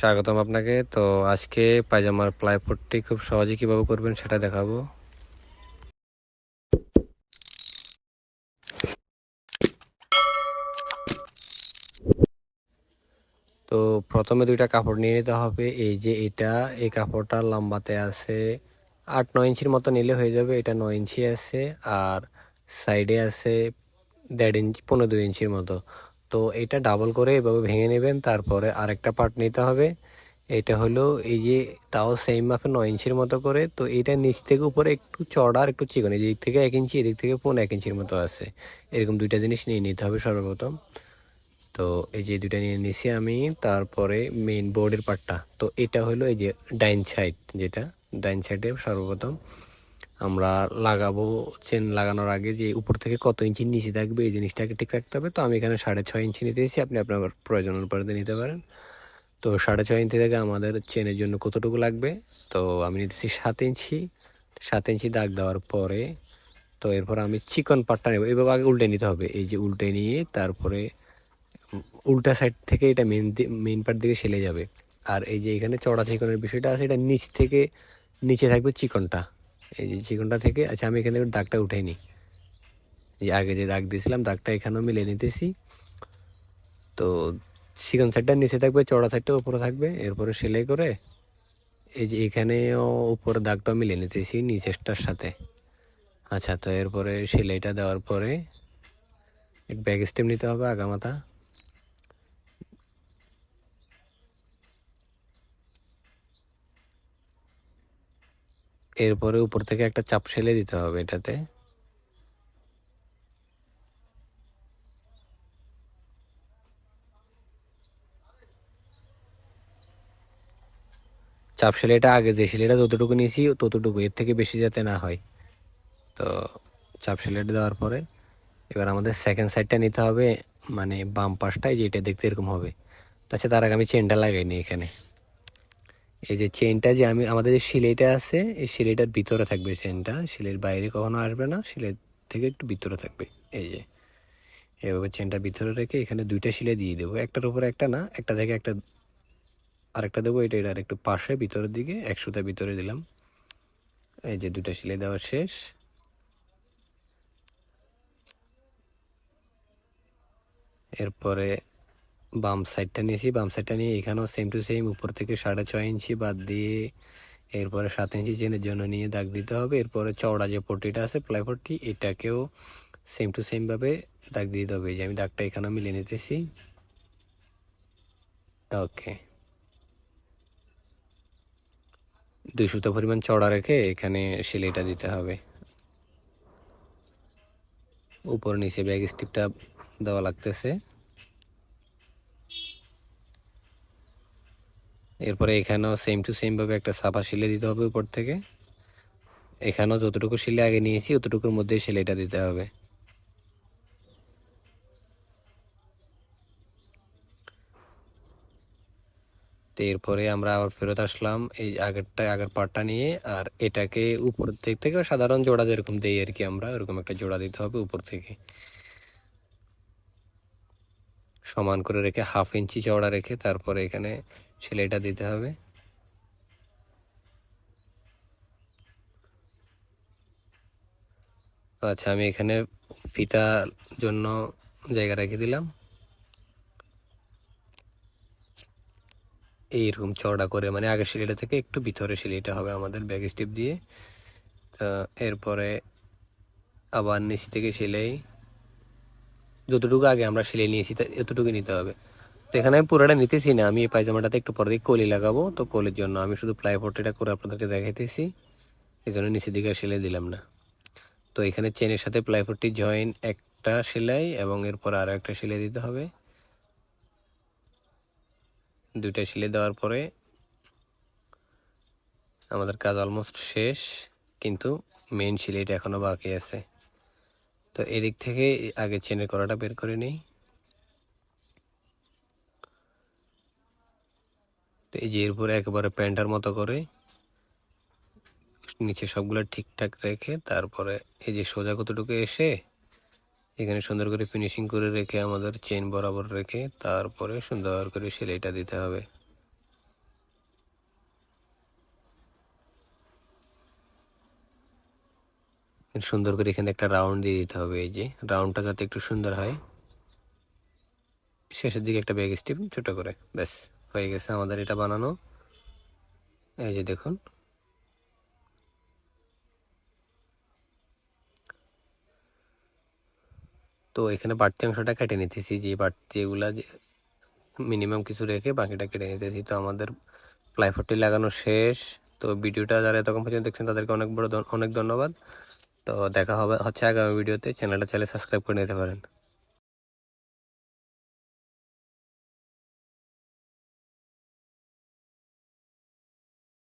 স্বাগতম আপনাকে। তো আজকে পায়জামার প্লাইপটটি খুব সহজে কীভাবে করবেন সেটা দেখাবো। তো প্রথমে দুইটা কাপড় নিয়ে নিতে হবে। এই যে এটা, এই কাপড়টা লম্বাতে আছে আট নয় ইঞ্চির মতো নিলে হয়ে যাবে, এটা নয় ইঞ্চি আছে, আর সাইডে আছে দেড় ইঞ্চি, পনেরো দুই ইঞ্চির মতো। তো এটা ডাবল করে এভাবে ভেঙে নেবেন, তারপরে আরেকটা পার্ট নিতে হবে। এটা হলো এই যে তাও সেম মাপে নয় ইঞ্চির মতো করে, তো এটা নিচ থেকে উপরে একটু চড়া আর একটু চিকন, এই দিক থেকে এক ইঞ্চি, এদিক থেকে পনেরো এক ইঞ্চির মতো আছে। এরকম দুইটা জিনিস নিয়ে নিতে হবে সর্বপ্রথম। তো এই যে দুইটা নিয়ে নিছি আমি, তারপরে মেইন বোর্ডের পার্টটা তো এটা হলো এই যে ডাইন সাইড যেটা, ডাইন সাইডে সর্বপ্রথম আমরা লাগাবো চেন লাগানোর আগে যে উপর থেকে কত ইঞ্চি নিচে থাকবে, এই জিনিসটাকে ঠিক রাখতে হবে। তো আমি এখানে সাড়ে ছয় ইঞ্চি নিতে এসেছি, আপনি আপনার প্রয়োজন অনুপাতে নিতে পারেন। তো সাড়ে ছয় ইঞ্চি থেকে আমাদের চেনের জন্য কতটুকু লাগবে? তো আমি নিতেছি সাত ইঞ্চি সাত ইঞ্চি দাগ দেওয়ার পরে, তো এরপর আমি চিকন পাটটা নেব। এভাবে আগে উল্টে নিতে হবে। এই যে উল্টে নিয়ে তারপরে উল্টা সাইড থেকে এটা মেন মেন পার্ট দিকে সেলে যাবে। আর এই যে এখানে চড়া চিকনের বিষয়টা আছে, এটা নিচ থেকে নিচে থাকবে চিকনটা। এই যে চিকনটা থেকে আচ্ছা আমি এখানে দাগটা উঠাই নিই। যে আগে যে দাগ দিয়েছিলাম, দাগটা এখানেও মিলে নিতেছি। তো চিকন সাইডটা নিচে থাকবে চড়া সাইডটা উপরে থাকবে। এরপরে সেলাই করে এই যে এখানেও উপরে দাগটা মিলে নিতেছি, নিচেরটার সাথে। আচ্ছা তো এরপরে সেলাইটা দেওয়ার পরে ব্যাগ স্টেপ নিতে হবে আগামাথা। এরপরে উপর থেকে একটা চাপ সেলে দিতে হবে এটাতে। চাপ সেলাইটা আগে যে সেলাইটা যতটুকু নিয়েছি ততটুকু, এর থেকে বেশি যাতে না হয়। তো চাপ সেলাইটা দেওয়ার পরে এবার আমাদের সেকেন্ড সাইডটা নিতে হবে মানে বাম পাশটায় যেটা দেখতে এরকম হবে। তাছাড়া তার আগে আমি চেনটা লাগাইনি এখানে। এই যে চেনটা যে আমি, আমাদের যে সিলাইটা আছে, এই সিলাইটার ভিতরে থাকবে চেনটা সিলের বাইরে কখনো আসবে না সিলাই থেকে একটু ভিতরে থাকবে। এই যে, এভাবে চেনটা ভিতরে রেখে এখানে দুইটা সিলাই দিয়ে দেবো। একটার উপরে একটা না, একটা থেকে একটা আরেকটা দেবো, এটা এটা একটু পাশে, ভিতরের দিকে একশোটা ভিতরে দিলাম। এই যে দুটা সিলাই দেওয়া শেষ। এরপরে বাম সাইডটা নিয়েছি। বাম সাইডটা নিয়ে এখানেও সেম টু সেম উপর থেকে সাড়ে ছয় ইঞ্চি বাদ দিয়ে এরপরে সাত ইঞ্চি চেনের জন্য নিয়ে দাগ দিতে হবে। এরপরে চওড়া যে পট্টিটা আছে প্লাই পট্টি, এটাকেও সেম টু সেমভাবে দাগ দিয়ে দিতে হবে। যে আমি দাগটা এখানে মিলিয়ে নিতেছি। ওকে দুই সুতো পরিমাণ চড়া রেখে এখানে সেলাইটা দিতে হবে। উপর নিচে ব্যাগ স্টিপটা দেওয়া লাগতেছে। এরপরে এখানেও সেম টু সেম ভাবে একটা সাপা শিলে দিতে হবে উপর থেকে। এখানেও যতটুকু শিলে আগে নিয়েছি, অতটুকুর মধ্যে সেলাইটা দিতে হবে। তো এরপরে আমরা আবার ফেরত আসলাম এই আগেরটা, আগের পার্টটা নিয়ে, আর এটাকে উপর দিক থেকে সাধারণ জোড়া যেরকম দেই আর কি আমরা, ওরকম একটা জোড়া দিতে হবে উপর থেকে। সমান করে রেখে হাফ ইঞ্চি চওড়া রেখে তারপরে এখানে সেলাইটা দিতে হবে। আচ্ছা আমি এখানে ফিতা জন্য জায়গা রেখে দিলাম। এইরকম চওড়া করে মানে আগের সিলাইটা থেকে একটু ভিতরে সিলাইটা হবে আমাদের ব্যাগ স্টিপ দিয়ে। তা এরপরে আবার নিচ থেকে সেলাই, যতটুকু আগে আমরা সেলাই নিয়েছি এতটুকু নিতে হবে। তো এখানে আমি পুরোটা নিতেছি না। আমি এই পায়জামাটাতে একটু পরে দিয়ে কলি লাগাবো। তো কলির জন্য আমি শুধু প্লাইবোর্ড এটা করে আপনাদেরকে দেখাইতেছি। এই জন্য নিচের দিকে সেলাই দিলাম না। তো এখানে চেনের সাথে প্লাইবোর্ডটি জয়েন একটা সেলাই এবং এরপর আরও একটা সেলাই দিতে হবে। দুইটা সেলাই দেওয়ার পরে আমাদের কাজ অলমোস্ট শেষ, কিন্তু মেন সেলাইটা এখনও বাকি আছে। তো এদিক থেকে আগে চেনের করাটা বের করে নিই। তো এই যে এরপরে একেবারে প্যান্টার মতো করে নিচে সবগুলো ঠিকঠাক রেখে তারপরে এই যে সোজা কতটুকু এসে এখানে সুন্দর করে ফিনিশিং করে রেখে আমাদের চেন বরাবর রেখে তারপরে সুন্দর করে সেলাইটা দিতে হবে। সুন্দর করে এখানে একটা রাউন্ড দিয়ে দিতে হবে এই যে। রাউন্ডটা যাতে একটু সুন্দর হয়। শেষের দিকে একটা ব্যাগ স্টিপ ছোটো করে, ব্যাস। হয়ে গেছে আমাদের এটা বানানো। এই যে দেখুন। তো এখানে বাড়তি অংশটা কেটে নিতেছি, যে বাড়তি এগুলা মিনিমাম কিছু রেখে বাকিটা কেটে নিতেছি। তো আমাদের প্লাইফোর্ডটি লাগানো শেষ। তো ভিডিওটা যারা এতক্ষণ পর্যন্ত দেখছেন, তাদেরকে অনেক বড় অনেক ধন্যবাদ। তো দেখা হবে হচ্ছে আগামী ভিডিওতে। চ্যানেলটা চাইলে সাবস্ক্রাইব করে নিতে পারেন।